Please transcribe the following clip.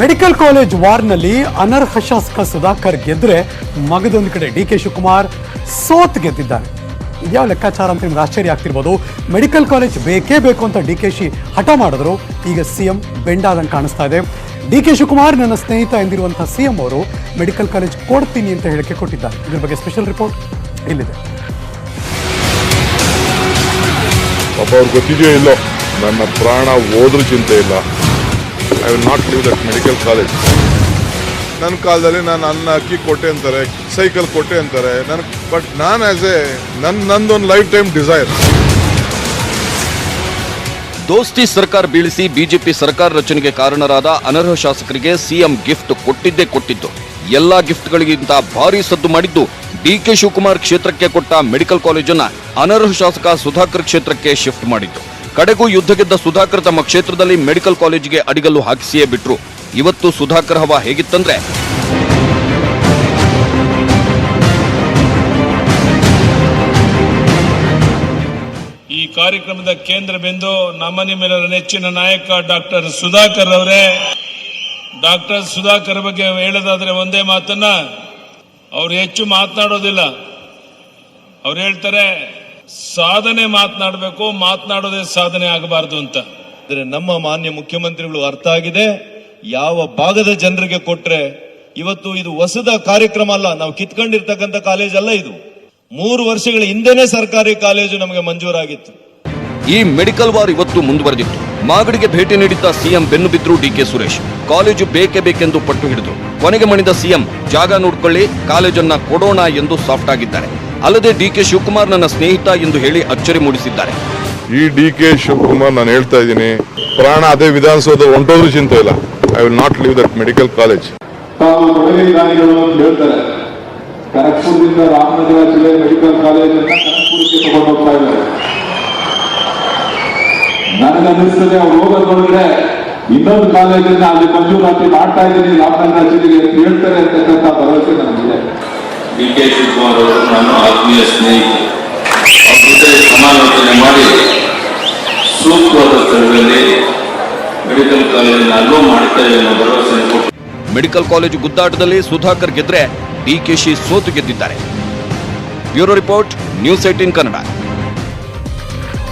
Medical college ವಾರ್ನಲ್ಲಿ ಅನರ್ಹ ಶಾಸಕ ಸುಧಾಕರ್ ಗೆದ್ರೆ ಮಗದೊಂದು ಕಡೆ ಡಿ ಕೆ ಶಿವಕುಮಾರ್ ಸೋತ್ ಗೆದ್ದಿದ್ದಾರೆ. ಯಾವ ಲೆಕ್ಕಾಚಾರ ಅಂತ ನಿಮ್ಗೆ ಆಶ್ಚರ್ಯ ಆಗ್ತಿರ್ಬೋದು? ಮೆಡಿಕಲ್ ಕಾಲೇಜ್ ಬೇಕೇ ಬೇಕು ಅಂತ ಡಿ ಕೆ ಶಿ ಹಠ ಮಾಡಿದ್ರು. ಈಗ ಸಿ ಎಂ ಬೆಂಡಾದಂಗೆ ಕಾಣಿಸ್ತಾ ಇದೆ. ಡಿ ಕೆ ಶಿವಕುಮಾರ್ ನನ್ನ ಸ್ನೇಹಿತ ಎಂದಿರುವಂಥ ಸಿ ಎಂ ಅವರು ಮೆಡಿಕಲ್ ಕಾಲೇಜ್ ಕೊಡ್ತೀನಿ ಅಂತ ಹೇಳಿಕೆ ಕೊಟ್ಟಿದ್ದಾರೆ. ಇದ್ರ ಬಗ್ಗೆ ಸ್ಪೆಷಲ್ ರಿಪೋರ್ಟ್ ಇಲ್ಲಿದೆ. ಅವ್ರಿಗೆ ಗೊತ್ತಿದೆಯೋ ಇಲ್ಲೋ? ನನ್ನ ಪ್ರಾಣ ಹೋದ್ರೂ ಚಿಂತೆ ಇಲ್ಲ. I will not leave that medical college ನನ್ನ ಕಾಲದಲ್ಲಿ ನಾನು ಅನ್ನ, ಅಕ್ಕಿ ಕೊಟ್ಟೆ ಅಂತಾರೆ, ಸೈಕಲ್ ಕೊಟ್ಟೆ ಅಂತಾರೆ. ನನ್ ಬಟ್ ನಾನು ಆಸ್ ಎ ನನ್ನ ನಂದೊಂದು ಲೈಫ್ ಟೈಮ್ ಡಿಸೈರ್ ದೋಸ್ತಿ ಸರ್ಕಾರ ಬೀಳಿಸಿ ಬಿಜೆಪಿ ಸರ್ಕಾರ ರಚನೆಗೆ ಕಾರಣರಾದ ಅನರ್ಹ ಶಾಸಕರಿಗೆ ಸಿಎಂ ಗಿಫ್ಟ್ ಕೊಟ್ಟಿದ್ದೇ ಕೊಟ್ಟಿದ್ದು. ಎಲ್ಲಾ ಗಿಫ್ಟ್ಗಳಿಗಿಂತ ಭಾರಿ ಸದ್ದು ಮಾಡಿದ್ದು ಡಿಕೆ ಶಿವಕುಮಾರ್ ಕ್ಷೇತ್ರಕ್ಕೆ ಕೊಟ್ಟ ಮೆಡಿಕಲ್ ಕಾಲೇಜನ್ನು ಅನರ್ಹ ಶಾಸಕ ಸುಧಾಕರ್ ಕ್ಷೇತ್ರಕ್ಕೆ ಶಿಫ್ಟ್ ಮಾಡಿದ್ದು. ಕಡೆಗೂ ಯುದ್ಧ ಗೆದ್ದ ಸುಧಾಕರ್ ತಮ್ಮ ಕ್ಷೇತ್ರದಲ್ಲಿ ಮೆಡಿಕಲ್ ಕಾಲೇಜಿಗೆ ಅಡಿಗಲ್ಲು ಹಾಕಿಸಿಯೇ ಬಿಟ್ರು. ಇವತ್ತು ಸುಧಾಕರ್ ಹವಾ ಹೇಗಿತ್ತಂದ್ರೆ? ಈ ಕಾರ್ಯಕ್ರಮದ ಕೇಂದ್ರ ಬಿಂದು ನಮ್ಮ ನಿಮ್ಮೆಲ್ಲರ ನೆಚ್ಚಿನ ನಾಯಕ ಡಾಕ್ಟರ್ ಸುಧಾಕರ್ ಅವರೇ ಡಾಕ್ಟರ್ ಸುಧಾಕರ್ ಬಗ್ಗೆ ಹೇಳೋದಾದ್ರೆ ಒಂದೇ ಮಾತನ್ನ, ಅವ್ರು ಹೆಚ್ಚು ಮಾತನಾಡೋದಿಲ್ಲ. ಅವ್ರು ಹೇಳ್ತಾರೆ ಸಾಧನೆ ಮಾತನಾಡಬೇಕು ಮಾತನಾಡೋದೇ ಸಾಧನೆ ಆಗಬಾರದು ಅಂತ. ಆದರೆ ನಮ್ಮ ಮಾನ್ಯ ಮುಖ್ಯಮಂತ್ರಿಗಳು ಅರ್ಥ ಆಗಿದೆ. ಯಾವ ಭಾಗದ ಜನರಿಗೆ ಕೊಟ್ರೆ ಇವತ್ತು ಇದು ಹೊಸದ ಕಾರ್ಯಕ್ರಮ ಅಲ್ಲ ನಾವು ಕಿತ್ಕೊಂಡಿರ್ತಕ್ಕಂಥ ಕಾಲೇಜ್ ಅಲ್ಲ ಇದು. ಮೂರು ವರ್ಷಗಳ ಹಿಂದೆನೆ ಸರ್ಕಾರಿ ಕಾಲೇಜು ನಮಗೆ ಮಂಜೂರಾಗಿತ್ತು. ಈ ಮೆಡಿಕಲ್ ವಾರ್ ಇವತ್ತು ಮುಂದುವರೆದಿತ್ತು. ಮಾಗಡಿಗೆ ಭೇಟಿ ನೀಡಿದ್ದ ಸಿಎಂ ಬೆನ್ನು ಬಿದ್ರು ಡಿಕೆ ಸುರೇಶ್ ಕಾಲೇಜು ಬೇಕೇ ಬೇಕೆಂದು ಪಟ್ಟು ಹಿಡಿದ್ರು ಕೊನೆಗೆ ಮಣಿದ ಸಿಎಂ ಜಾಗ ನೋಡ್ಕೊಳ್ಳಿ ಕಾಲೇಜನ್ನ ಕೊಡೋಣ ಎಂದು ಸಾಫ್ಟ್ ಆಗಿದ್ದಾರೆ. ಅಲ್ಲದೆ ಡಿ ಕೆ ಶಿವಕುಮಾರ್ ನನ್ನ ಸ್ನೇಹಿತ ಎಂದು ಹೇಳಿ ಅಚ್ಚರಿ ಮೂಡಿಸಿದ್ದಾರೆ. ಈ ಡಿ ಕೆ ಶಿವಕುಮಾರ್ ನಾನು ಹೇಳ್ತಾ ಇದ್ದೀನಿ ಪ್ರಾಣ ಅದೇ ವಿಧಾನಸೌಧ ಹೊಂಟೋದ್ರೂ ಚಿಂತೆ ಇಲ್ಲ. I will not leave that medical college ಹೇಳ್ತಾರೆ. ಕನಕಪುರದಿಂದ ರಾಮನಗರ ಜಿಲ್ಲೆ ಮೆಡಿಕಲ್ ಕಾಲೇಜನ್ನ ಕನಕಪುರಕ್ಕೆ ತಗೊಂಡು ಹೋಗ್ತಾ ಇದ್ದಾರೆ. ನನಗನ್ನಿಸ್ತದೆ ಅವ್ರು ಇನ್ನೊಂದು ಕಾಲೇಜನ್ನ ಅಲ್ಲಿ ಮಂಜೂರಾತಿ ಮಾಡ್ತಾ ಇದ್ದೀನಿ ರಾಮನಗರ ಜಿಲ್ಲೆಗೆ ಅಂತ ಹೇಳ್ತಾರೆ ಅಂತಕ್ಕಂಥ ಭರವಸೆ ನನಗಿದೆ. ಡಿ ಕೆ ಶಿವಕುಮಾರ್ ಅವರು ನಾನು ಆತ್ಮೀಯ ಸ್ನೇಹಿತ ಸಮಾಲೋಚನೆ ಮಾಡಿ ಸೂಕ್ತವಾದ ಸ್ಥಳದಲ್ಲಿ ಮೆಡಿಕಲ್ ಕಾಲೇಜನ್ನು ಅಲ್ಲೂ ಮಾಡ್ತೇವೆ ಅನ್ನೋ ಭರವಸೆ ಮೆಡಿಕಲ್ ಕಾಲೇಜು ಗುದ್ದಾಟದಲ್ಲಿ ಸುಧಾಕರ್ ಗೆದ್ರೆ ಡಿಕೆಶಿ ಸೋತು ಗೆದ್ದಿದ್ದಾರೆ. Bureau report, news eighteen Kannada.